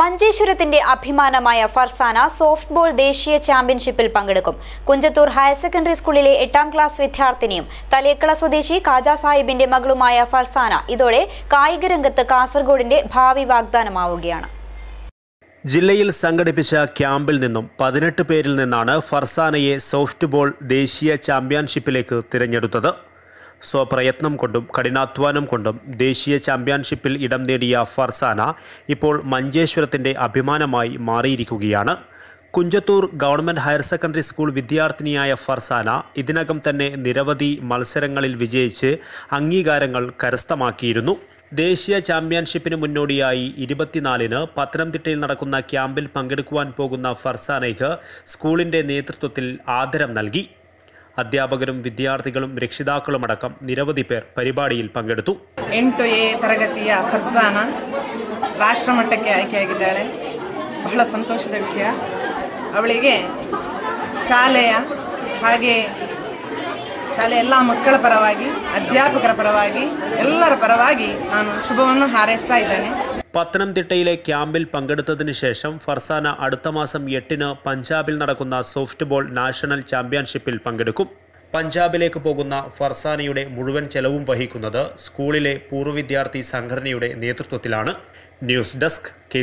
മഞ്ചേശ്വരത്തിന്റെ അഭിമാനമായ ഫർസാന സോഫ്റ്റ്ബോൾ ദേശീയ ചാമ്പ്യൻഷിപ്പിൽ പങ്കെടുക്കും. കുഞ്ചത്തൂർ ഹയർ സെക്കൻഡറി സ്കൂളിലെ എട്ടാം ക്ലാസ് വിദ്യാർത്ഥിനിയും തലേക്കള സ്വദേശി കാജാ സാഹിബിന്റെ മകളുമായ ഫർസാന ഇതോടെ കായിക രംഗത്ത് കാസർഗോഡിന്റെ ഭാവി വാഗ്ദാനമാവുകയാണ്. ജില്ലയിൽ സംഘടിപ്പിച്ച ക്യാമ്പിൽ നിന്നും പതിനെട്ട് പേരിൽ നിന്നാണ് ഫർസാനയെ സോഫ്റ്റ്ബോൾ ദേശീയ ചാമ്പ്യൻഷിപ്പിലേക്ക് തിരഞ്ഞെടുത്തത്. സ്വപ്രയത്നം കൊണ്ടും കഠിനാധ്വാനം കൊണ്ടും ദേശീയ ചാമ്പ്യൻഷിപ്പിൽ ഇടം നേടിയ ഫർസാന ഇപ്പോൾ മഞ്ചേശ്വരത്തിന്റെ അഭിമാനമായി മാറിയിരിക്കുകയാണ്. Kunjathur government higher secondary school വിദ്യാർത്ഥിനിയായ Farsana ഇതിനകം തന്നെ നിരവധി മത്സരങ്ങളിൽ വിജയിച്ച് അംഗീകാരങ്ങൾ കരസ്ഥമാക്കിയിരുന്നു. ദേശീയ ചാമ്പ്യൻഷിപ്പിന് മുന്നോടിയായി ഇരുപത്തിനാലിന് പത്തനംതിട്ടയിൽ നടക്കുന്ന ക്യാമ്പിൽ പങ്കെടുക്കുവാൻ പോകുന്ന ഫർസാനയ്ക്ക് സ്കൂളിന്റെ നേതൃത്വത്തിൽ ആദരം നൽകി. അധ്യാപകരും വിദ്യാർത്ഥികളും രക്ഷിതാക്കളുമടക്കം നിരവധി പേർ പരിപാടിയിൽ പങ്കെടുത്തു ಎಂಟು ಎ ತರಗತಿಯ ಫರ್ಸಾನ ರಾಷ್ಟ್ರಮಟ್ಟಕ್ಕೆ ಆಯ್ಕೆಯಾಗಿದ್ದಾಳೆ ಬಹಳ ಸಂತೋಷದ ವಿಷಯ ಅವಳಿಗೆ ಶಾಲೆಯ ಹಾಗೆ ಶಾಲೆಯ ಎಲ್ಲ ಮಕ್ಕಳ ಪರವಾಗಿ ಅಧ್ಯಾಪಕರ ಪರವಾಗಿ ಎಲ್ಲರ ಪರವಾಗಿ ನಾನು ಶುಭವನ್ನು ಹಾರೈಸ್ತಾ ಇದ್ದೇನೆ പത്തനംതിട്ടയിലെ ക്യാമ്പിൽ പങ്കെടുത്തതിന് ശേഷം ഫർസാന അടുത്ത മാസം എട്ടിന് പഞ്ചാബിൽ നടക്കുന്ന സോഫ്റ്റ് ബോൾ നാഷണൽ ചാമ്പ്യൻഷിപ്പിൽ പങ്കെടുക്കും പഞ്ചാബിലേക്ക് പോകുന്ന ഫർസാനയുടെ മുഴുവൻ ചെലവും വഹിക്കുന്നത് സ്കൂളിലെ പൂർവ്വ വിദ്യാർത്ഥി സംഘടനയുടെ നേതൃത്വത്തിലാണ് ന്യൂസ് ഡെസ്ക് കെ